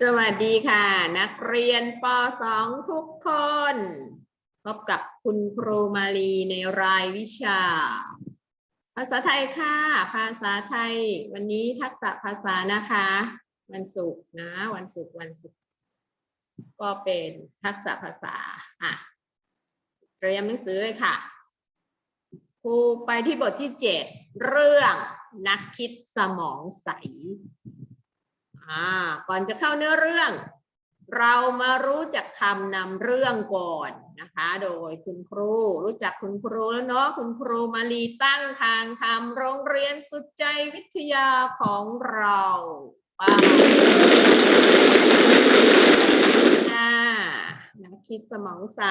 สวัสดีค่ะ นักเรียนป .2 ทุกคน พบกับคุณครูมาลีในรายวิชา ภาษาไทยค่ะ ภาษาไทย วันนี้ทักษะภาษานะคะ วันศุกร์นะ วันศุกร์วันศุกร์ก็เป็นทักษะภาษาอะเตรียมหนังสือเลยค่ะ ครูไปที่บทที่เจ็ดเรื่องนักคิดสมองใส อ่าก่อนจะเข้าเนื้อเรื่อง เรามารู้จักคำนำเรื่องก่อนนะคะ โดยคุณครู รู้จักคุณครูแล้วเนาะคุณครูมาลีตั้งทางทำโรงเรียนสุดใจวิทยาของเราป้าอ่านักคิดสมองใส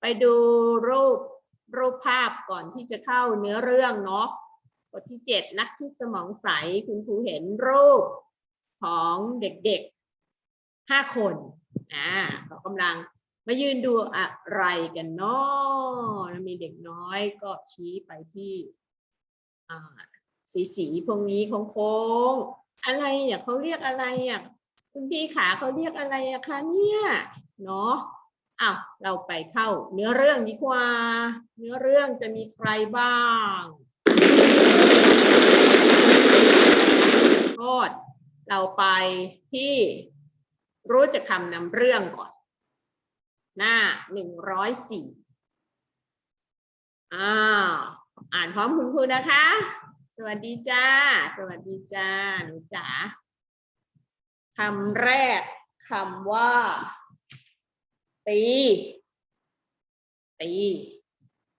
ไปดูรูปรูปภาพก่อนที่จะเข้าเนื้อเรื่องเนาะบทที่เจ็ดนักคิดสมองใสคุณครูเห็นรูป ของเด็กๆห้าคนอ่าเขากำลังมายืนดูอะไรกันเนาะมีเด็กน้อยก็ชี้ไปที่สีสีๆพวกนี้โค้งๆอะไรอะเขาเรียกอะไรอะคุณพี่ขาเขาเรียกอะไรอะคะเนี่ยเนาะอ้าวเราไปเข้า เนื้อเรื่องดีกว่า เนื้อเรื่องจะมีใครบ้างโทษ เราไปที่รู้จักคำนำเรื่องก่อน หน้าหนึ่งร้อยสี่อ้าวอ่านพร้อมคุณครูนะคะ สวัสดีจ้า สวัสดีจ้า หนูจ๋าคำแรกคำว่า ตี ตี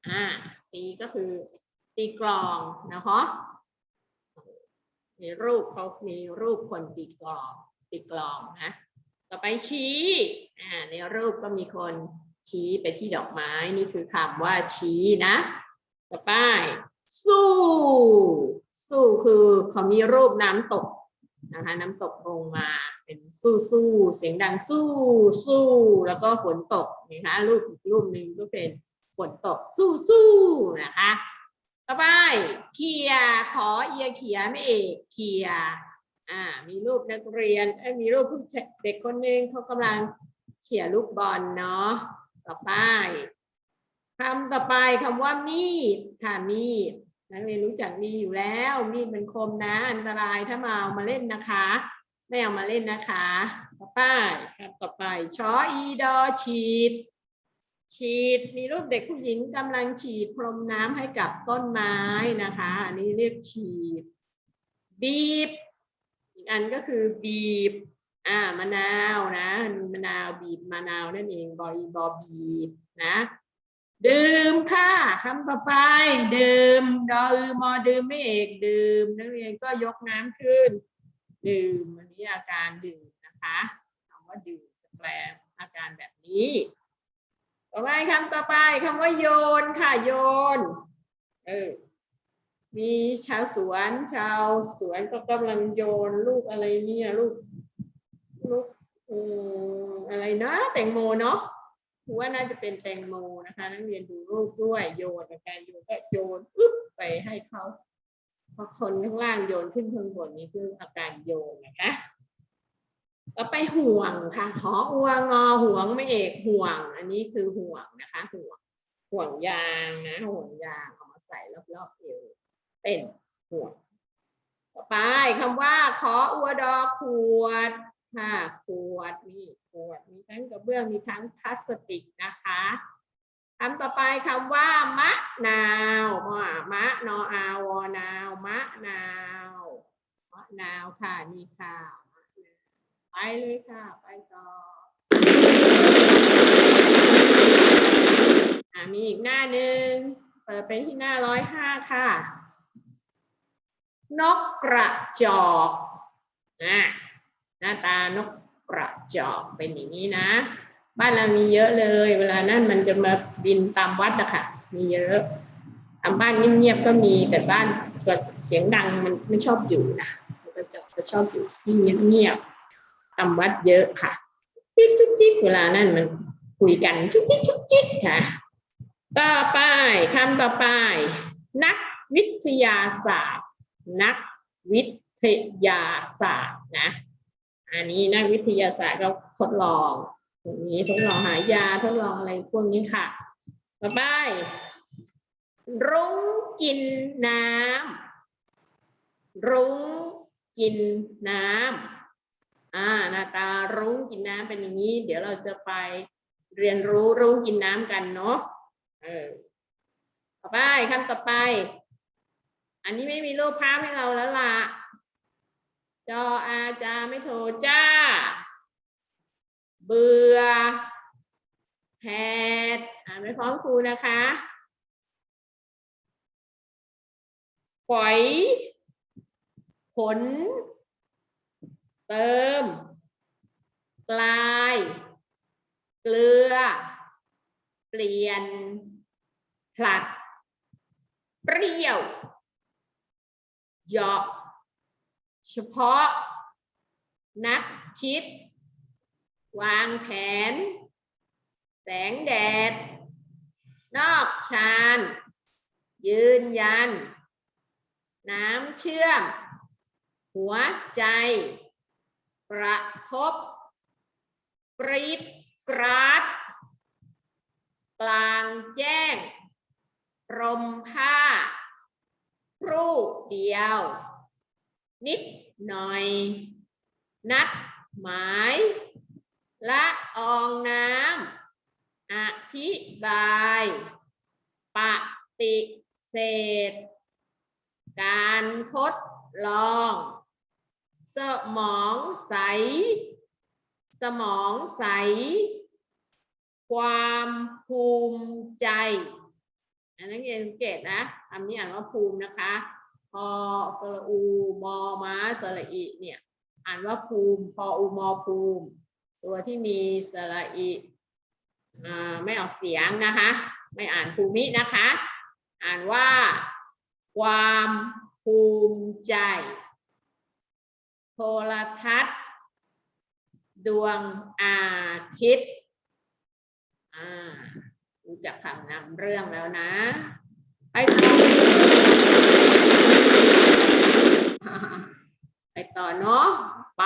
อ่าตีก็คือตีกลองนะคะ มีรูปเขามีรูปคนตีกลองตีกลองนะต่อไปชี้อ่าในรูปก็มีคนชี้ไปที่ดอกไม้นี่คือคำว่าชี้นะ ต่อไป สู้ สู้คือเขามีรูปน้ำตกนะคะน้ำตกลงมาเป็นสู้สู้เสียงดังสู้สู้แล้วก็ฝนตกนะคะรูปอีกรูปหนึ่งก็เป็นฝนตกสู้สู้นะคะ ต่อไปเขียขอเอียเขียไม่เอกเขียอ่ามีรูปนักเรียนเอ้ยมีรูปผู้ชายเด็กคนหนึ่งเขากำลังเขี่ยลูกบอลเนาะต่อไปคำต่อไปคำว่ามีดค่ะมีดนักเรียนรู้จักมีอยู่แล้ว มีดเป็นคมนะ อันตรายถ้ามาเอามาเล่นนะคะ ไม่เอามาเล่นนะคะ ต่อไปคำต่อไปชออีดอฉีด ฉีดมีรูปเด็กผู้หญิงกำลังฉีดพรมน้ำให้กับต้นไม้นะคะ อันนี้เรียกฉีด บีบ อีกอันก็คือบีบ อ่ามะนาวนะมะนาวบีบมะนาวนั่นเองบอยบอบีบนะดื่มค่ะคำต่อไป ดื่มดออือมอดื่มไม่เอกดื่มนักเรียนก็ยกน้ำขึ้น ดื่มอันนี้อาการดื่มนะคะคำว่าดื่มจะแปลอาการแบบนี้ ต่อไปคำต่อไปคำว่าโยนค่ะโยน เออ มีชาวสวน ชาวสวนก็กำลังโยนลูกอะไรเนี่ยลูกลูกอืมอะไรนะแตงโมเนาะครูว่าน่าจะเป็นแตงโมนะคะ นักเรียนดูรูปด้วยโยนการโยนก็โยนอึ๊บไปให้เขาพอคนข้างล่างโยนขึ้นข้างบนนี่คืออาการโยนนะคะ ต่อไปห่วงค่ะ หออัวงอห่วงไม่เอกห่วง อันนี้คือห่วงนะคะ ห่วง ห่วงยางนะห่วงยางเอามาใส่รอบๆเอวเต้นห่วง ต่อไปคำว่า ขออัวดอขวดค่ะขวดนี่ขวดมีทั้งกระเบื้องมีทั้งพลาสติกนะคะคำต่อไปคำว่ามะนาวมะมะนออาวอนาวมะนาวมะนาวค่ะนี่ค่ะมะนาว ไปเลยค่ะ ไปต่ออ่ามีอีกหน้าหนึ่ง เปิดไปที่หน้าร้อยห้าค่ะ นกกระจอกอะหน้าตานกกระจอกเป็นอย่างนี้นะ บ้านเรามีเยอะเลย เวลานั้นมันจะมาบินตามวัดนะคะมีเยอะตามบ้านเงียบๆก็มีแต่บ้านเสียงดังมันไม่ชอบอยู่นะกกระจอกก็ชอบอยู่ที่เงียบๆ ตามวัดเยอะค่ะจิ๊กจุ๊กจิ๊กเวลานั้นมันคุยกันจุ๊กจิ๊กจุ๊กจิ๊กค่ะ ต่อไปคำต่อไป นักวิทยาศาสตร์ นักวิทยาศาสตร์นะ อันนี้นักวิทยาศาสตร์ก็ทดลองตรงนี้ทดลองหายาทดลองอะไรพวกนี้ค่ะ ต่อไป รุ้งกินน้ำรุ้งกินน้ำ อ่าหน้าตารุ้งกินน้ำเป็นอย่างนี้ เดี๋ยวเราจะไปเรียนรู้รุ้งกินน้ำกันเนาะเออต่อไปคำต่อไป อันนี้ไม่มีรูปภาพให้เราแล้วล่ะจออาจาไม่โทรจ้า เบื่อแผดอ่านไปพร้อมครูนะคะฝอย ผล เติมกลาย เกลือ เปลี่ยน ผลัด เปรี้ยว เหยาะ เฉพาะ นักคิด วางแผน แสงแดด นอกชาน ยืนยัน น้ำเชื่อม หัวใจ กระทบปรีดกราดกลางแจ้ง รมผ้า ครู่เดียว นิดหน่อย นัดหมาย ละอองน้ำอธิบาย ปฏิเสธ การทดลอง สมองใส สมองใส ความภูมิใจ อันนั้นเรียนสังเกตนะคำนี้อ่านว่าภูมินะคะพอสระอู มอม้าสระอิเนี่ย อ่านว่าภูมิ พออูมอภูมิ ตัวที่มีสระอิอ่าไม่ออกเสียงนะคะ ไม่อ่านภูมินะคะ อ่านว่า ความภูมิใจ โทรทัศน์ ดวงอาทิตย์อ่ารู้จักคำนำเรื่องแล้วนะ ไปต่อไปต่อเนาะไป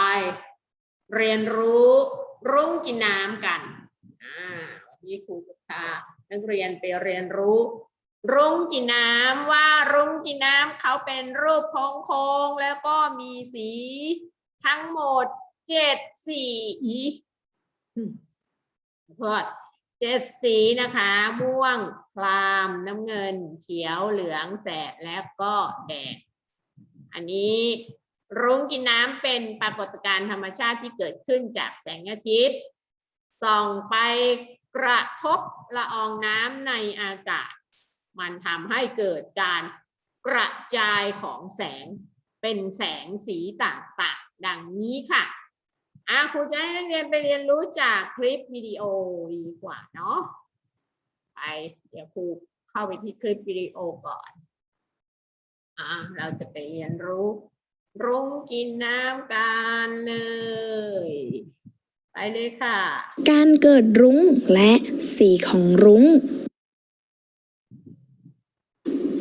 เรียนรู้รุ่งกินน้ำกันอ่าวันนี้ครูจะพานักเรียนไปเรียนรู้ รุ่งกินน้ำว่ารุ่งกินน้ำเขาเป็นรูปโค้งๆแล้วก็มีสีทั้งหมดเจ็ดสีอืมขอเจ็ดสีนะคะ ม่วงคลามน้ำเงิน เขียวเหลืองแสดแล้วก็แดงอันนี้รุ้งกินน้ำเป็นปรากฏการณ์ธรรมชาติที่เกิดขึ้นจากแสงอาทิตย์ส่องไปกระทบละอองน้ำในอากาศ มันทำให้เกิดการกระจายของแสงเป็นแสงสีต่างๆ ดังนี้ค่ะอะครูจะให้นักเรียนไปเรียนรู้จากคลิปวิดีโอดีกว่าเนาะไปเดี๋ยวครูเข้าไปที่คลิปวิดีโอก่อนอ่าเราจะไปเรียนรู้ รุ้งกินน้ำกันเลย ไปเลยค่ะ การเกิดรุ้งและสีของรุ้ง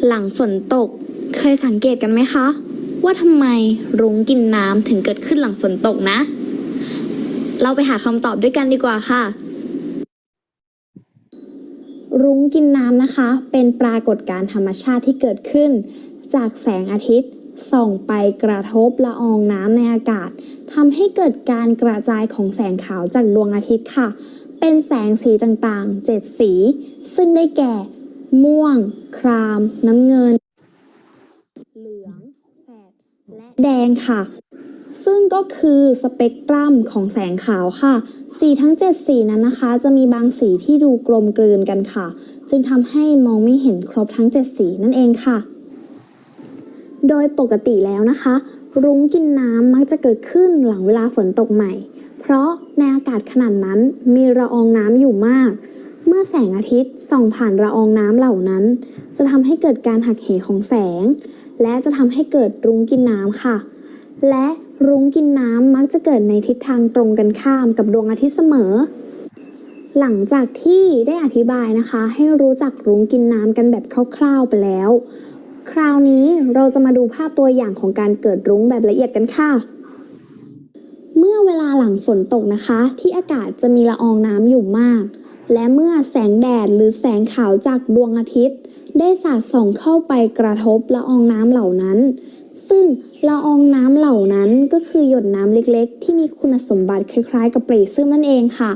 หลังฝนตก เคยสังเกตกันไหมคะ ว่าทำไมรุ้งกินน้ำถึงเกิดขึ้นหลังฝนตกนะ เราไปหาคำตอบด้วยกันดีกว่าค่ะ รุ้งกินน้ำนะคะ เป็นปรากฏการณ์ธรรมชาติที่เกิดขึ้น จากแสงอาทิตย์ส่องไปกระทบละอองน้ำในอากาศทำให้เกิดการกระจายของแสงขาวจากดวงอาทิตย์ค่ะ เป็นแสงสีต่างๆ 7 สี ซึ่งได้แก่ ม่วง คราม น้ำเงิน เหลือง แสด และแดงค่ะ ซึ่งก็คือสเปกตรัมของแสงขาวค่ะ สีทั้ง 7 สีนั้นนะคะ จะมีบางสีที่ดูกลมกลืนกันค่ะ จึงทำให้มองไม่เห็นครบทั้ง 7 สีนั่นเองค่ะ โดยปกติแล้วนะคะ รุ้งกินน้ำมักจะเกิดขึ้นหลังเวลาฝนตกใหม่ เพราะในอากาศขนาดนั้นมีละอองน้ำอยู่มาก เมื่อแสงอาทิตย์ส่องผ่านละอองน้ำเหล่านั้น จะทำให้เกิดการหักเหของแสง และจะทำให้เกิดรุ้งกินน้ำค่ะ และรุ้งกินน้ำมักจะเกิดในทิศทางตรงกันข้ามกับดวงอาทิตย์เสมอ หลังจากที่ได้อธิบายนะคะ ให้รู้จักรุ้งกินน้ำกันแบบคร่าวๆไปแล้ว คราวนี้เราจะมาดูภาพตัวอย่างของการเกิดรุ้งแบบละเอียดกันค่ะเมื่อเวลาหลังฝนตกนะคะ ที่อากาศจะมีละอองน้ำอยู่มาก และเมื่อแสงแดดหรือแสงขาวจากดวงอาทิตย์ ได้สาดส่องเข้าไปกระทบละอองน้ำเหล่านั้น ซึ่งละอองน้ำเหล่านั้นก็คือหยดน้ำเล็กๆ ที่มีคุณสมบัติคล้ายๆ กับเปรซึมนั่นเองค่ะ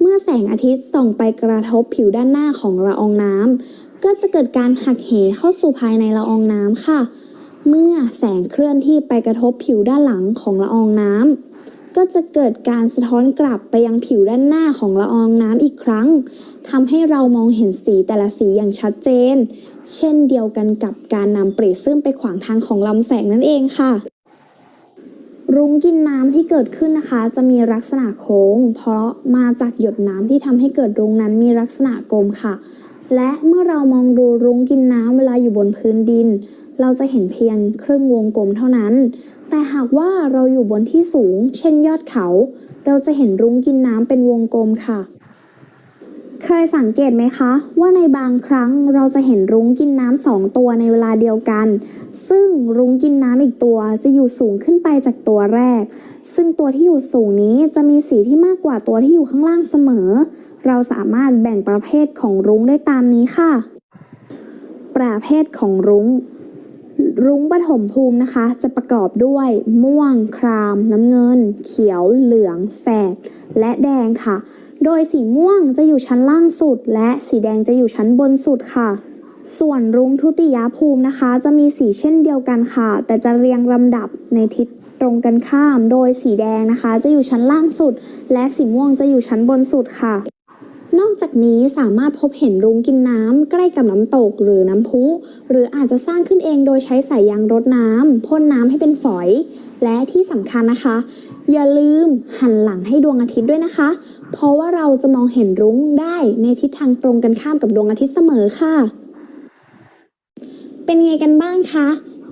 เมื่อแสงอาทิตย์ส่องไปกระทบผิวด้านหน้าของละอองน้ำก็จะเกิดการหักเหเข้าสู่ภายในละอองน้ำค่ะ เมื่อแสงเคลื่อนที่ไปกระทบผิวด้านหลังของละอองน้ำ ก็จะเกิดการสะท้อนกลับไปยังผิวด้านหน้าของละอองน้ำอีกครั้งทำให้เรามองเห็นสีแต่ละสีอย่างชัดเจน เช่นเดียวกันกับการนำเปรตซึมไปขวางทางของลำแสงนั่นเองค่ะ รุ้งกินน้ำที่เกิดขึ้นนะคะ จะมีลักษณะโค้ง เพราะมาจากหยดน้ำที่ทำให้เกิดรุ้งนั้นมีลักษณะกลมค่ะ และเมื่อเรามองดูรุ้งกินน้ำเวลาอยู่บนพื้นดิน เราจะเห็นเพียงครึ่งวงกลมเท่านั้น แต่หากว่าเราอยู่บนที่สูง เช่นยอดเขา เราจะเห็นรุ้งกินน้ำเป็นวงกลมค่ะ เคยสังเกตไหมคะ ว่าในบางครั้งเราจะเห็นรุ้งกินน้ำสองตัวในเวลาเดียวกัน ซึ่งรุ้งกินน้ำอีกตัวจะอยู่สูงขึ้นไปจากตัวแรก ซึ่งตัวที่อยู่สูงนี้จะมีสีที่มากกว่าตัวที่อยู่ข้างล่างเสมอ เราสามารถแบ่งประเภทของรุ้งได้ตามนี้ค่ะ ประเภทของรุ้ง รุ้งปฐมภูมินะคะ จะประกอบด้วยม่วง คราม น้ำเงิน เขียว เหลือง แสด และแดงค่ะ โดยสีม่วงจะอยู่ชั้นล่างสุด และสีแดงจะอยู่ชั้นบนสุดค่ะ ส่วนรุ้งทุติยภูมินะคะ จะมีสีเช่นเดียวกันค่ะ แต่จะเรียงลำดับในทิศตรงกันข้าม โดยสีแดงนะคะ จะอยู่ชั้นล่างสุด และสีม่วงจะอยู่ชั้นบนสุดค่ะ นอกจากนี้สามารถพบเห็นรุ้งกินน้ำใกล้กับน้ำตกหรือน้ำพุ หรืออาจจะสร้างขึ้นเองโดยใช้สายยางรดน้ำพ่นน้ำให้เป็นฝอย และที่สำคัญนะคะ อย่าลืมหันหลังให้ดวงอาทิตย์ด้วยนะคะ เพราะว่าเราจะมองเห็นรุ้งได้ในทิศทางตรงกันข้ามกับดวงอาทิตย์เสมอค่ะ เป็นไงกันบ้างคะ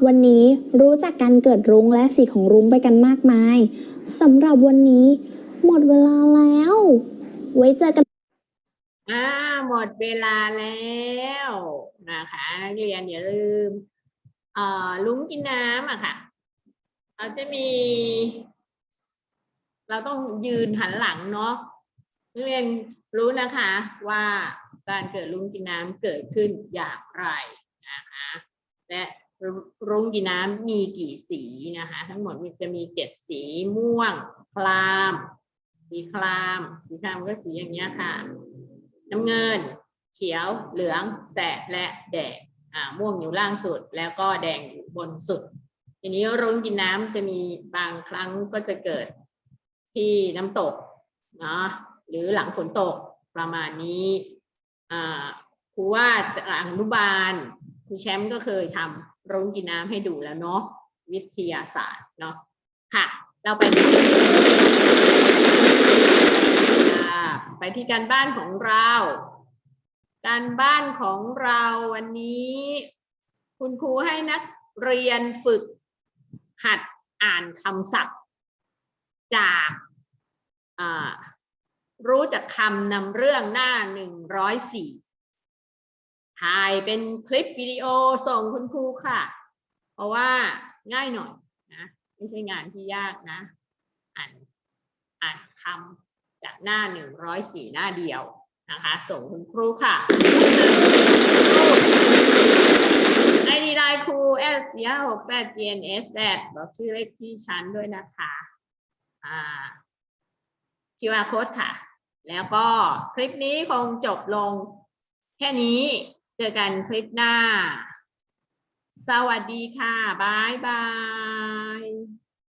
วันนี้รู้จักการเกิดรุ้งและสีของรุ้งไปกันมากมายสำหรับวันนี้ หมดเวลาแล้ว ไว้เจอกัน อ่าหมดเวลาแล้วนะคะนักเรียนอย่าลืมเอ่อลุงกินน้ำอะค่ะ เราจะมี เราต้องยืนหันหลังเนาะนักเรียนรู้นะคะว่าการเกิดลุงกินน้ำเกิดขึ้นอย่างไรนะคะและรุ้งกินน้ำมีกี่สีนะคะ ทั้งหมดมจะมีเจ็ดสีม่วง คลาม สีคลาม สีคลามก็สีอย่างเงี้ยค่ะ น้ำเงิน เขียว เหลือง แสดและแดงอ่าม่วงอยู่ล่างสุด แล้วก็แดงอยู่บนสุด ทีนี้รุ้งกินน้ำจะมีบางครั้งก็จะเกิดที่น้ำตกเนาะหรือหลังฝนตกประมาณนี้อ่าครูว่าอนุบาลครูแชมป์ก็เคยทำรุ้งกินน้ำให้ดูแล้วเนาะวิทยาศาสตร์เนาะค่ะ เราไปอ่า ไปที่การบ้านของเรา การบ้านของเราวันนี้ คุณครูให้นักเรียนฝึกหัดอ่านคำศัพท์ จากรู้จักคำนำเรื่องหน้าหนึ่งร้อยสี่ถ่ายเป็นคลิปวิดีโอส่งคุณครูค่ะ เพราะว่าง่ายหน่อยนะ ไม่ใช่งานที่ยากนะ อ่านอ่านคำ จากหน้าหนึ่งร้อยสี่หน้าเดียวนะคะ ส่งคุณครูค่ะไอดีไลน์ครูเอสสี่หกแซด GNS แซดบอกชื่อเลขที่ชั้นด้วยนะคะอ่า QR code ค่ะ แล้วก็คลิปนี้คงจบลงแค่นี้เจอกันคลิปหน้า สวัสดีค่ะบ๊ายบาย